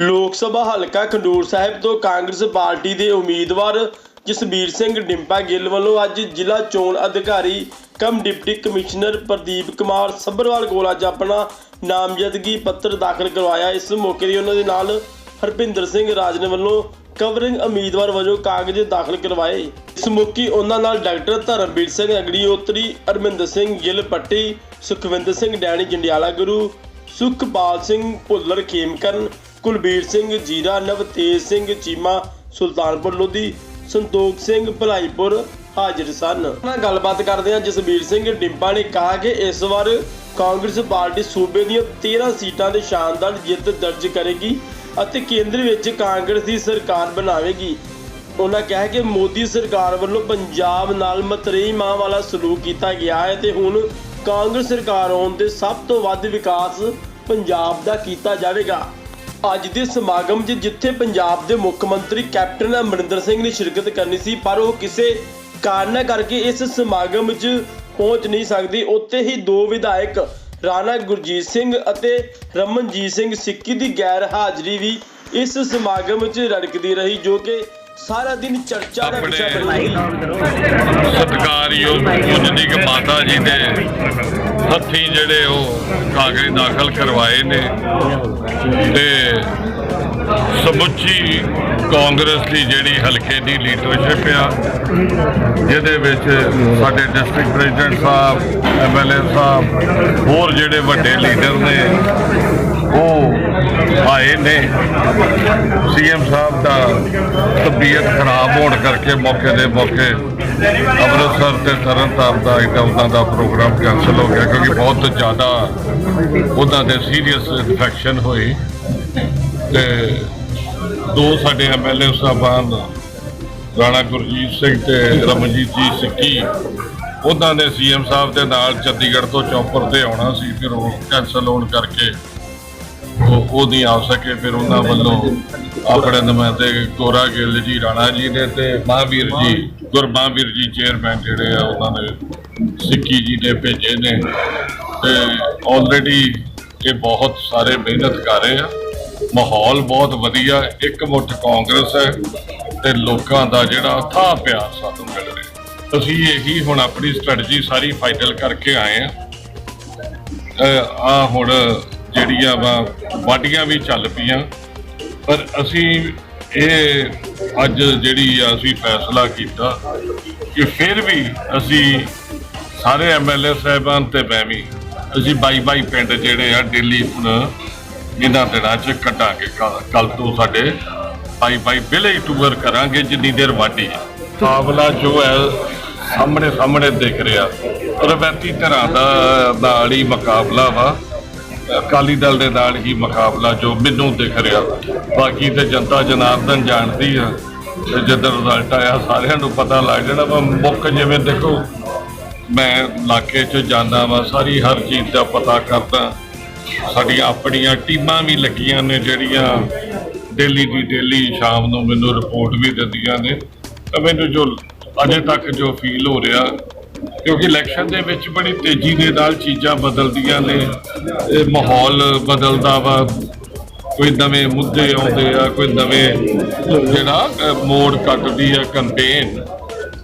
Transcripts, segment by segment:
ਲੋਕ ਸਭਾ ਹਲਕਾ ਖੰਡੂਰ ਸਾਹਿਬ ਤੋਂ ਕਾਂਗਰਸ ਪਾਰਟੀ ਦੇ ਉਮੀਦਵਾਰ ਜਸਬੀਰ ਸਿੰਘ ਡਿੰਪਾ ਗਿੱਲ ਵੱਲੋਂ ਅੱਜ ਜ਼ਿਲ੍ਹਾ ਚੋਣ ਅਧਿਕਾਰੀ, cum deputy commissioner Pradeep Kumar Sabharwal ਕੋਲ ਅੱਜ ਆਪਣਾ ਨਾਮਜ਼ਦਗੀ ਪੱਤਰ ਦਾਖਲ ਕਰਵਾਇਆ। ਇਸ ਮੌਕੇ ਤੇ ਉਹਨਾਂ ਦੇ ਨਾਲ ਹਰਪਿੰਦਰ ਸਿੰਘ ਰਾਜਨ ਵੱਲੋਂ ਕਵਰਿੰਗ ਉਮੀਦਵਾਰ ਵਜੋਂ ਕਾਗਜ਼ ਦਾਖਲ ਕਰਵਾਏ। ਇਸ ਮੌਕੇ ਉਹਨਾਂ ਨਾਲ ਡਾਕਟਰ ਧਰਮਵੀਰ ਸਿੰਘ ਅਗੜੀਓਤਰੀ ਅਰਮਿੰਦਰ ਸਿੰਘ, ਗਿੱਲ ਪੱਟੀ, ਸੁਖਵਿੰਦਰ ਸਿੰਘ, ਡੈਣੀ ਜੰਡਿਆਲਾ ਗੁਰੂ, ਸੁਖਪਾਲ ਸਿੰਘ, ਭੁੱਲਰ ਖੇਮਕਰਨ ਕੁਲਬੀਰ ਸਿੰਘ, ਜੀਰਾ, ਨਵਤੇਜ ਸਿੰਘ, ਚੀਮਾ, ਸੁਲਤਾਨਪੁਰ ਲੋਧੀ, ਸੰਤੋਖ ਸਿੰਘ, ਭਲਾਈਪੁਰ ਹਾਜ਼ਰ ਸਨ। ਨਾਲ ਗੱਲਬਾਤ ਕਰਦੇ ਹਾਂ, ਜਸਬੀਰ ਸਿੰਘ ਡਿੰਪਾ ਨੇ ਕਿਹਾ ਕਿ ਇਸ ਵਾਰ ਕਾਂਗਰਸ ਪਾਰਟੀ ਸੂਬੇ ਦੀਆਂ 13 ਸੀਟਾਂ ਤੇ ਸ਼ਾਨਦਾਰ ਜਿੱਤ ਦਰਜ ਕਰੇਗੀ ਅਤੇ ਕੇਂਦਰ ਵਿੱਚ ਕਾਂਗਰਸ ਦੀ ਸਰਕਾਰ ਬਣਾਵੇਗੀ। ਉਹਨਾਂ ਕਿਹਾ ਕਿ ਮੋਦੀ ਸਰਕਾਰ ਵੱਲੋਂ ਪੰਜਾਬ ਨਾਲ ਮਤਰੇਈ ਮਾਂ ਵਾਲਾ ਸਲੂਕ ਕੀਤਾ ਗਿਆ ਹੈ ਤੇ ਹੁਣ ਕਾਂਗਰਸ ਸਰਕਾਰ ਆਉਣ ਤੇ ਸਭ ਤੋਂ ਵੱਧ ਵਿਕਾਸ ਪੰਜਾਬ ਦਾ ਕੀਤਾ ਜਾਵੇਗਾ। ਅੱਜ ਦੇ ਸਮਾਗਮ 'ਚ ਜਿੱਥੇ ਪੰਜਾਬ ਦੇ ਮੁੱਖ ਮੰਤਰੀ ਕੈਪਟਨ ਅਮਰਿੰਦਰ ਸਿੰਘ ਨੇ ਸ਼ਿਰਕਤ ਕਰਨੀ ਸੀ ਪਰ ਉਹ ਕਿਸੇ ਕਾਰਨ ਕਰਕੇ ਇਸ ਸਮਾਗਮ 'ਚ ਪਹੁੰਚ ਨਹੀਂ ਸਕਦੀ। ਉੱਥੇ ਹੀ ਦੋ ਵਿਧਾਇਕ ਰਾਣਾ ਗੁਰਜੀਤ ਸਿੰਘ ਅਤੇ ਰਮਨਜੀਤ ਸਿੰਘ ਸਿੱਕੀ ਦੀ ਗੈਰ ਹਾਜ਼ਰੀ ਵੀ ਇਸ ਸਮਾਗਮ 'ਚ ਰੜਕਦੀ ਰਹੀ ਜੋ ਕਿ ਸਾਰਾ ਦਿਨ ਚਰਚਾ ਦਾ ਵਿਸ਼ਾ ਬਣੀ ਸਤਿਕਾਰਯੋਗ ਪੂਜਨੀਕ ਮਾਤਾ ਜੀ ਦੇ ਹੱਥੀਂ ਜਿਹੜੇ ਉਹ ਕਾਗਜ਼ ਦਾਖਲ ਕਰਵਾਏ ਨੇ ਤੇ ਸਮੁੱਚੀ ਕਾਂਗਰਸ ਦੀ ਜਿਹੜੀ ਹਲਕੇ ਦੀ ਲੀਡਰਸ਼ਿਪ ਆ, ਜਿਹਦੇ ਵਿੱਚ ਸਾਡੇ ਡਿਸਟ੍ਰਿਕਟ ਪ੍ਰੈਜ਼ੀਡੈਂਟ ਸਾਹਿਬ ਐਮਐਲਏ ਸਾਹਿਬ, ਹੋਰ ਜਿਹੜੇ ਵੱਡੇ ਲੀਡਰ ਨੇ, ਉਹ ਆਏ ਨੇ। ਸੀਐਮ ਸਾਹਿਬ ਦਾ ਤਬੀਅਤ ਖਰਾਬ ਹੋਣ ਕਰਕੇ ਮੌਕੇ ਦੇ ਮੌਕੇ ਅੰਮ੍ਰਿਤਸਰ ਤੇ ਤਰਨਤਾਰਨ ਦਾ ਇੱਕ ਉਹਨਾਂ ਦਾ ਪ੍ਰੋਗਰਾਮ ਕੈਨਸਲ ਹੋ ਗਿਆ ਕਿਉਂਕਿ ਬਹੁਤ ਜ਼ਿਆਦਾ ਉਹਨਾਂ ਦੇ ਸੀਰੀਅਸ ਇਨਫੈਕਸ਼ਨ ਹੋਈ ਤੇ ਦੋ ਸਾਡੇ ਐਮਐਲਏ ਸਾਹਿਬਾਨ, ਰਾਣਾ ਗੁਰਜੀਤ ਸਿੰਘ ਤੇ ਰਮਨਜੀਤ ਜੀ ਸਿੱਕੀ ਉਹਨਾਂ ਨੇ ਸੀਐਮ ਸਾਹਿਬ ਦੇ ਨਾਲ ਚੰਡੀਗੜ੍ਹ ਤੋਂ ਚੌਪਰ ਤੇ ਆਉਣਾ ਸੀ, ਫਿਰ ਉਹ ਕੈਨਸਲ ਹੋਣ ਕਰਕੇ ਉਹ ਉਹ ਨਹੀਂ ਆ ਸਕੇ, ਫਿਰ ਉਹਨਾਂ ਵੱਲੋਂ ਆਪਣੇ ਨੁਮਾਇੰਦੇ ਕੋਰਾ ਗਿੱਲ ਜੀ, ਰਾਣਾ ਜੀ ਨੇ ਤੇ ਮਹਾਵੀਰ ਜੀ ਗੁਰਮਹਾਵੀਰ ਜੀ ਚੇਅਰਮੈਨ ਜਿਹੜੇ ਆ, ਉਹਨਾਂ ਨੇ ਸਿੱਕੀ ਜੀ ਨੇ ਭੇਜੇ ਨੇ ਤੇ ਆਲਰੇਡੀ ਇਹ ਬਹੁਤ ਸਾਰੇ ਮਿਹਨਤ ਕਰ ਰਹੇ ਆ। ਮਾਹੌਲ ਬਹੁਤ ਵਧੀਆ, ਇੱਕ ਮੁੱਠ ਕਾਂਗਰਸ ਹੈ ਤੇ ਲੋਕਾਂ ਦਾ ਜਿਹੜਾ ਥਾਂ ਪਿਆਰ ਸਾਨੂੰ ਮਿਲ ਰਿਹਾ। ਅਸੀਂ ਇਹੀ ਹੁਣ ਆਪਣੀ ਸਟ੍ਰੈਟਜੀ ਸਾਰੀ ਫਾਈਨਲ ਕਰਕੇ ਆਏ ਆ। ਆ ਹੁਣ ਜਿਹੜੀਆਂ ਵਾ, ਵਾਢੀਆਂ ਵੀ ਚੱਲ ਪਈਆਂ। ਪਰ ਅਸੀਂ ਇਹ ਅੱਜ ਜਿਹੜੀ ਆ ਅਸੀਂ ਫੈਸਲਾ ਕੀਤਾ ਕਿ ਫਿਰ ਵੀ ਅਸੀਂ ਸਾਰੇ ਐਮਐਲਏ ਸਾਹਿਬਾਨ ਤੇ ਮੈਂ ਵੀ ਅਸੀਂ ਬਾਈ ਬਾਈ ਪਿੰਡ ਜਿਹੜੇ ਆ ਦਿੱਲੀ ਹੁਣ ਇਹਨਾਂ ਦਿਨਾਂ 'ਚ ਕੱਢਾਂਗੇ। ਕੱਲ ਤੋਂ ਸਾਡੇ ਬਾਈ ਬਾਈ ਵਿਲੇਜ ਟੂਰ ਕਰਾਂਗੇ ਜਿੰਨੀ ਦੇਰ ਵਾਢੀ ਹੈ ਮੁਕਾਬਲਾ ਜੋ ਹੈ ਸਾਹਮਣੇ ਸਾਹਮਣੇ ਦਿਖ ਰਿਹਾ। ਰਵੈਤੀ ਧਿਰਾਂ ਦਾ ਨਾਲ ਹੀ ਮੁਕਾਬਲਾ ਵਾ। ਅਕਾਲੀ ਦਲ ਦੇ ਨਾਲ ਹੀ ਮੁਕਾਬਲਾ ਜੋ ਮੈਨੂੰ ਦਿਖ ਰਿਹਾ। ਬਾਕੀ ਤੇ ਜਨਤਾ ਜਨਾਰਦਨ ਜਾਣਦੀ ਆ ਤੇ ਜਦੋਂ ਰਿਜ਼ਲਟ ਆਇਆ ਸਾਰਿਆਂ ਨੂੰ ਪਤਾ ਲੱਗ ਜਾਣਾ ਵਾ ਮੁੱਖ ਜਿਵੇਂ ਦੇਖੋ। ਮੈਂ ਇਲਾਕੇ 'ਚ ਜਾਂਦਾ ਵਾ, ਸਾਰੀ ਹਰ ਚੀਜ਼ ਦਾ ਪਤਾ ਕਰਦਾ। ਸਾਡੀਆਂ ਆਪਣੀਆਂ ਟੀਮਾਂ ਵੀ ਲੱਗੀਆਂ ਨੇ ਜਿਹੜੀਆਂ ਡੇਲੀ ਦੀ ਡੇਲੀ ਸ਼ਾਮ ਨੂੰ ਮੈਨੂੰ ਰਿਪੋਰਟ ਵੀ ਦਿੰਦੀਆਂ ਨੇ। ਤਾਂ ਮੈਨੂੰ ਜੋ ਅਜੇ ਤੱਕ ਜੋ ਫੀਲ ਹੋ ਰਿਹਾ ਕਿਉਂਕਿ ਇਲੈਕਸ਼ਨ ਦੇ ਵਿੱਚ ਬੜੀ ਤੇਜ਼ੀ ਦੇ ਨਾਲ ਚੀਜ਼ਾਂ ਬਦਲਦੀਆਂ ਨੇ ਇਹ ਮਾਹੌਲ ਬਦਲਦਾ ਵਾ। ਕੋਈ ਨਵੇਂ ਮੁੱਦੇ ਆਉਂਦੇ ਆ ਕੋਈ ਨਵੇਂ ਜਿਹੜਾ ਮੋੜ ਕੱਟਦੀ ਆ ਕੈਂਪੇਨ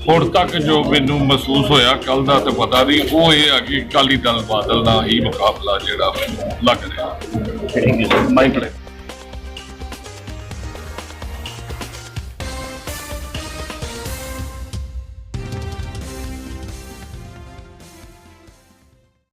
ਹੁਣ ਤੱਕ ਜੋ ਮੈਨੂੰ ਮਹਿਸੂਸ ਹੋਇਆ ਕੱਲ ਦਾ ਤੇ ਪਤਾ ਨਹੀਂ ਉਹ ਇਹ ਆ ਕਿ ਅਕਾਲੀ ਦਲ ਬਾਦਲ ਨਾਲ ਹੀ ਮੁਕਾਬਲਾ ਜਿਹੜਾ ਲੱਗ ਰਿਹਾ। Thank you my play